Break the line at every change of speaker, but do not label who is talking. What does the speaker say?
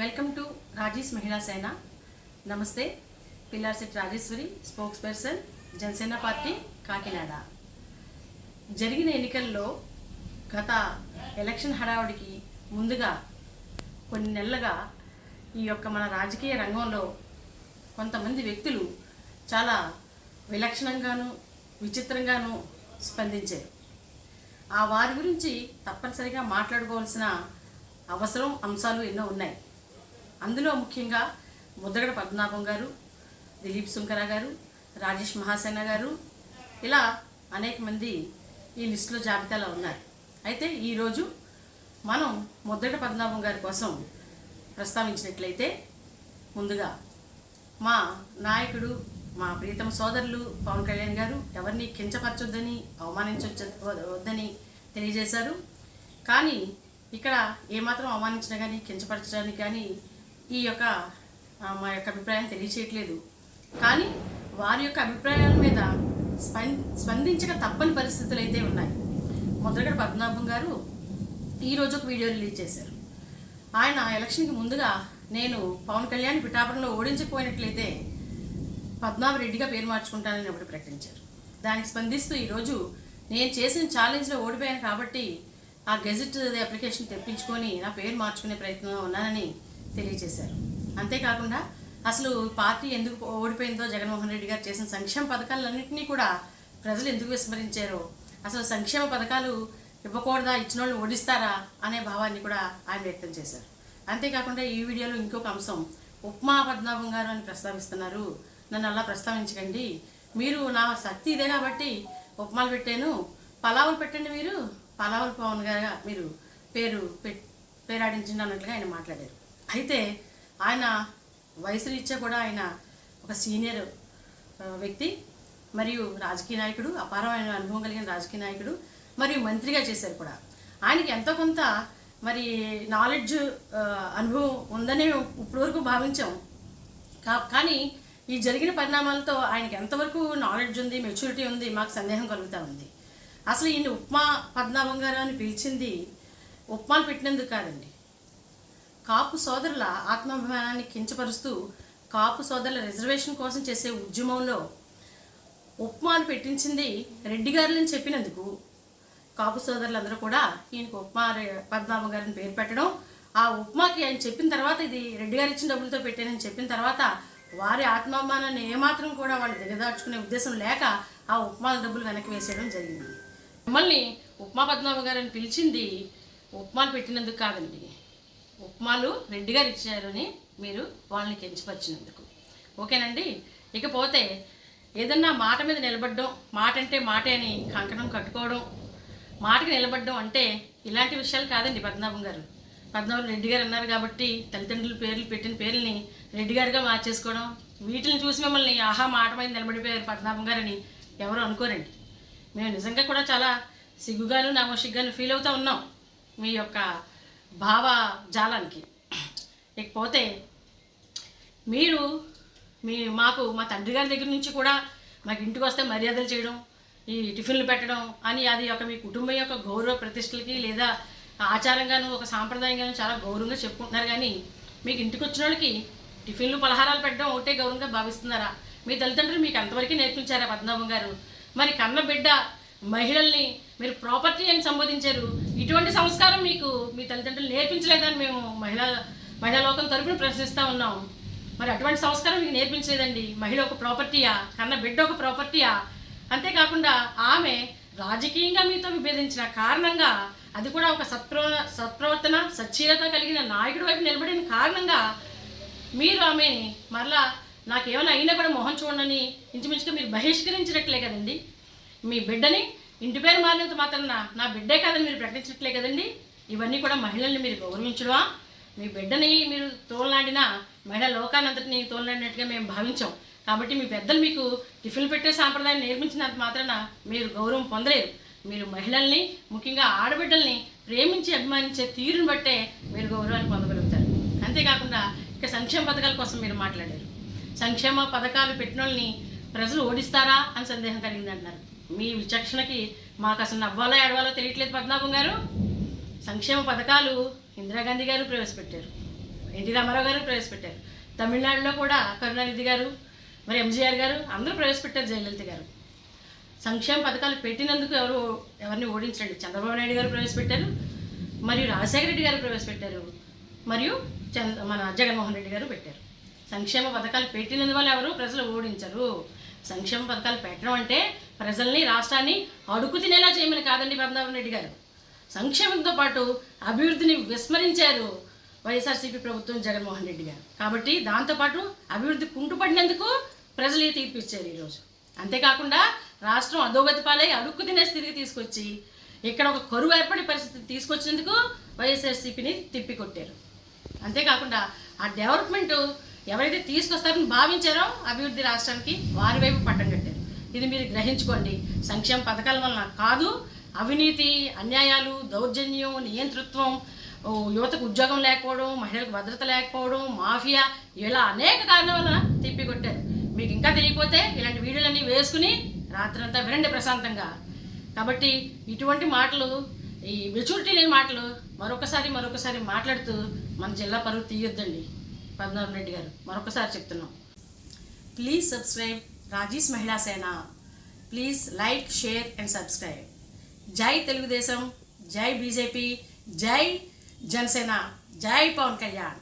Welcome to Rajesh Mahila Sena నమస్తే పిల్లార్ సెట్ Rajeshwari spokesperson Janasena party Kakinada జరిగిన ఎన్నికల్లో గత ఎలక్షన్ హడావుడికి ముందుగా కొన్ని నెలలుగా ఈ యొక్క మన రాజకీయ రంగంలో కొంతమంది వ్యక్తులు చాలా విలక్షణంగాను విచిత్రంగాను స్పందించారు. ఆ వారి గురించి తప్పనిసరిగా మాట్లాడుకోవాల్సిన అవసరం అంశాలు ఎన్నో ఉన్నాయి. అందులో ముఖ్యంగా ముద్దగడ పద్మనాభం గారు దిలీప్ సుంకర గారు రాజేష్ మహాసేన గారు ఇలా అనేక మంది ఈ లిస్టులో జాబితాలో ఉన్నారు. అయితే ఈరోజు మనం ముద్దగడ పద్మనాభం గారి కోసం ప్రస్తావించినట్లయితే ముందుగా మా నాయకుడు మా ప్రీతమ సోదరులు పవన్ కళ్యాణ్ గారు ఎవరిని కించపరచొద్దని అవమానించొచ్చ వద్దని తెలియజేశారు. కానీ ఇక్కడ ఏమాత్రం అవమానించినా కానీ కించపరచడానికి కానీ ఈ యొక్క మా యొక్క అభిప్రాయం తెలియచేయట్లేదు. కానీ వారి యొక్క అభిప్రాయాల మీద స్పం స్పందించక తప్పని పరిస్థితులు అయితే ఉన్నాయి. మొదటగా పద్మనాభం గారు ఈరోజు ఒక వీడియో రిలీజ్ చేశారు. ఆయన ఎలక్షన్కి ముందుగా నేను పవన్ కళ్యాణ్ పిఠాపురంలో ఓడించకపోయినట్లయితే పద్మనాభరెడ్డిగా పేరు మార్చుకుంటానని ఒకటి ప్రకటించారు. దానికి స్పందిస్తూ ఈరోజు నేను చేసిన ఛాలెంజ్లో ఓడిపోయాను కాబట్టి ఆ గెజెట్ అప్లికేషన్ తెప్పించుకొని నా పేరు మార్చుకునే ప్రయత్నంలో ఉన్నానని తెలియజేశారు. అంతేకాకుండా అసలు పార్టీ ఎందుకు ఓడిపోయిందో జగన్మోహన్ రెడ్డి గారు చేసిన సంక్షేమ పథకాలన్నింటినీ కూడా ప్రజలు ఎందుకు విస్మరించారో అసలు సంక్షేమ పథకాలు ఇవ్వకూడదా ఇచ్చిన వాళ్ళు ఓడిస్తారా అనే భావాన్ని కూడా ఆయన వ్యక్తం చేశారు. అంతేకాకుండా ఈ వీడియోలో ఇంకొక అంశం ఉప్మా పద్మనాభం గారు అని ప్రస్తావిస్తున్నారు. నన్ను అలా ప్రస్తావించకండి. మీరు నా శక్తి ఇదే కాబట్టి ఉప్మాలు పెట్టాను. పలావులు పెట్టండి మీరు. పలావులు పవన్ గారుగా మీరు పేరు పెట్ పేరాడించండి అన్నట్లుగా ఆయన మాట్లాడారు. అయితే ఆయన వయసు రీత్యా కూడా ఆయన ఒక సీనియర్ వ్యక్తి మరియు రాజకీయ నాయకుడు అపారమైన అనుభవం కలిగిన రాజకీయ నాయకుడు మరియు మంత్రిగా చేశారు కూడా. ఆయనకి ఎంతో కొంత మరి నాలెడ్జ్ అనుభవం ఉందని ఇప్పటివరకు భావించాం. కా- కానీ ఈ జరిగిన పరిణామాలతో ఆయనకి ఎంతవరకు నాలెడ్జ్ ఉంది మెచ్యూరిటీ ఉంది మాకు సందేహం కలుగుతూ ఉంది. అసలు ఈయన ఉప్మా పద్మనాభం గారు అని పిలిచింది ఉప్మాలు పెట్టినందుకు కాదండి. కాపు సోదరుల ఆత్మాభిమానాన్ని కించపరుస్తూ కాపు సోదరుల రిజర్వేషన్ కోసం చేసే ఉద్యమంలో ఉప్మాను పెట్టించింది రెడ్డి గారులని చెప్పినందుకు కాపు సోదరులందరూ కూడా ఈయనకు ఉప్మా రే- గారిని పేరు పెట్టడం ఆ ఉప్మాకి ఆయన చెప్పిన తర్వాత ఇది రెడ్డి గారు ఇచ్చిన డబ్బులతో పెట్టానని చెప్పిన తర్వాత వారి ఆత్మాభిమానాన్ని ఏమాత్రం కూడా వాళ్ళు దిగదార్చుకునే ఉద్దేశం లేక ఆ ఉప్మా డబ్బులు వెనక్కి వేసేయడం జరిగింది. మిమ్మల్ని ఉప్మా పద్మనాభం గారిని పిలిచింది ఉప్మాలు పెట్టినందుకు కాదండి. ఉప్మాలు రెడ్డి గారు ఇచ్చారని మీరు వాళ్ళని కించపరిచినందుకు ఓకేనండి? ఇకపోతే ఏదన్నా మాట మీద నిలబడడం మాట అంటే మాటే అని కంకణం కట్టుకోవడం మాటకి నిలబడడం అంటే ఇలాంటి విషయాలు కాదండి పద్మనాభం గారు. పద్మనాభం రెడ్డి గారు అన్నారు కాబట్టి తల్లిదండ్రుల పేర్లు పెట్టిన పేర్లని రెడ్డి గారుగా మార్చేసుకోవడం వీటిని చూసి మిమ్మల్ని ఆహా మాట మీద నిలబడిపోయారు పద్మనాభం గారని ఎవరు అనుకోరండి. మేము నిజంగా కూడా చాలా సిగ్గుగాను నామోషిగ్గాను ఫీల్ అవుతూ ఉన్నాం. మీ యొక్క భావ జాలానికి. ఇకపోతే మీరు మీ మాకు మా తండ్రి గారి దగ్గర నుంచి కూడా మాకు ఇంటికి వస్తే మర్యాదలు చేయడం ఈ టిఫిన్లు పెట్టడం అని అది ఒక మీ కుటుంబం యొక్క గౌరవ ప్రతిష్టలకి లేదా ఆచారంగాను ఒక సాంప్రదాయంగాను చాలా గౌరవంగా చెప్పుకుంటున్నారు. కానీ మీకు ఇంటికి వచ్చిన వాళ్ళకి టిఫిన్లు పలహారాలు పెట్టడం ఒకటే గౌరవంగా భావిస్తున్నారా? మీ తల్లిదండ్రులు మీకు అంతవరకు నేర్పించారా పద్మనాభం గారు? మరి కన్న బిడ్డ మహిళల్ని మీరు ప్రాపర్టీ అని సంబోధించారు. ఇటువంటి సంస్కారం మీకు మీ తల్లిదండ్రులు నేర్పించలేదని మేము మహిళా మహిళా లోకం తరపున ప్రశ్నిస్తూ ఉన్నాం. మరి అటువంటి సంస్కారం మీకు నేర్పించలేదండి. మహిళ ఒక ప్రాపర్టీయా? కన్న బిడ్డ ఒక ప్రాపర్టీయా? అంతేకాకుండా ఆమె రాజకీయంగా మీతో విభేదించిన కారణంగా అది కూడా ఒక సత్ప్రవ సత్ప్రవర్తన సచ్చీలత కలిగిన నాయకుడి వైపు నిలబడిన కారణంగా మీరు ఆమెని మరలా నాకేమైనా అయినా కూడా మొహం చూడని ఇంచుమించుగా మీరు బహిష్కరించినట్లే కదండి. మీ బిడ్డని ఇంటి పేరు మారినంత మాత్రం నా బిడ్డే కాదని మీరు ప్రకటించట్లే కదండి. ఇవన్నీ కూడా మహిళల్ని మీరు గౌరవించడమా? మీ బిడ్డని మీరు తోలనాడిన మహిళా లోకానంతటిని తోలనాడినట్టుగా మేము భావించాం. కాబట్టి మీ పెద్దలు మీకు టిఫిన్ పెట్టే సాంప్రదాయం నేర్పించినంత మాత్రాన మీరు గౌరవం పొందలేరు. మీరు మహిళల్ని ముఖ్యంగా ఆడబిడ్డల్ని ప్రేమించి అభిమానించే తీరును బట్టే మీరు గౌరవాన్ని పొందగలుగుతారు. అంతేకాకుండా ఇక సంక్షేమ పథకాల కోసం మీరు మాట్లాడారు. సంక్షేమ పథకాలు పెట్టిన వాళ్ళని ప్రజలు ఓడిస్తారా అని సందేహం కలిగిందంటున్నారు. మీ విచక్షణకి మాకు అసలు నవ్వాలో ఏడవాలో తెలియట్లేదు పద్మనాభం గారు. సంక్షేమ పథకాలు ఇందిరాగాంధీ గారు ప్రవేశపెట్టారు. ఎన్టీ రామారావు గారు ప్రవేశపెట్టారు. తమిళనాడులో కూడా కరుణానిధి గారు మరి ఎంజీఆర్ గారు అందరూ ప్రవేశపెట్టారు జయలలిత గారు. సంక్షేమ పథకాలు పెట్టినందుకు ఎవరు ఎవరిని ఓడించండి చంద్రబాబు నాయుడు గారు ప్రవేశపెట్టారు. మరియు రాజశేఖర రెడ్డి గారు ప్రవేశపెట్టారు. మరియు మన జగన్మోహన్ రెడ్డి గారు పెట్టారు. సంక్షేమ పథకాలు పెట్టినందువల్ల ఎవరు ప్రజలు ఓడించరు. సంక్షేమ పథకాలు పెట్టడం అంటే ప్రజల్ని రాష్ట్రాన్ని అడుగు తినేలా చేయమని కాదండి పద్మనాభం రెడ్డి గారు. సంక్షేమంతో పాటు అభివృద్ధిని విస్మరించారు వైఎస్ఆర్సీపీ ప్రభుత్వం జగన్మోహన్ రెడ్డి గారు. కాబట్టి దాంతోపాటు అభివృద్ధి కుంటుపడినందుకు ప్రజలు ఈ తీర్పు ఇచ్చారు ఈరోజు? అంతేకాకుండా రాష్ట్రం అధోగతి పాలై అడుక్కు తినే స్థితికి తీసుకొచ్చి ఇక్కడ ఒక కరువు ఏర్పడే పరిస్థితి తీసుకొచ్చినందుకు వైఎస్ఆర్సీపీని తిప్పికొట్టారు. అంతేకాకుండా ఆ డెవలప్మెంట్ ఎవరైతే తీసుకొస్తారని భావించారో అభివృద్ధి రాష్ట్రానికి వారి వైపు పట్టం కట్టారు. ఇది మీరు గ్రహించుకోండి. సంక్షేమ పథకాల వలన కాదు అవినీతి అన్యాయాలు దౌర్జన్యం నియంతృత్వం యువతకు ఉద్యోగం లేకపోవడం మహిళలకు భద్రత లేకపోవడం మాఫియా ఇలా అనేక కారణాల వలన తిప్పికొట్టారు. మీకు ఇంకా తెలియకపోతే ఇలాంటి వీడియోలన్నీ వేసుకుని రాత్రంతా వినండి ప్రశాంతంగా. కాబట్టి ఇటువంటి మాటలు ఈ మెచ్యూరిటీ లేని మాటలు మరొకసారి మరొకసారి మాట్లాడుతూ మన జిల్లా పరువు తీయొద్దండి. పద్మనాభ రెడ్డి గారు. మరొకసారి చెప్తున్నాం. Please subscribe Raji's Mahila Sena please like share and subscribe జై తెలుగుదేశం జై బీజేపీ జై జనసేన జై పవన్ కళ్యాణ్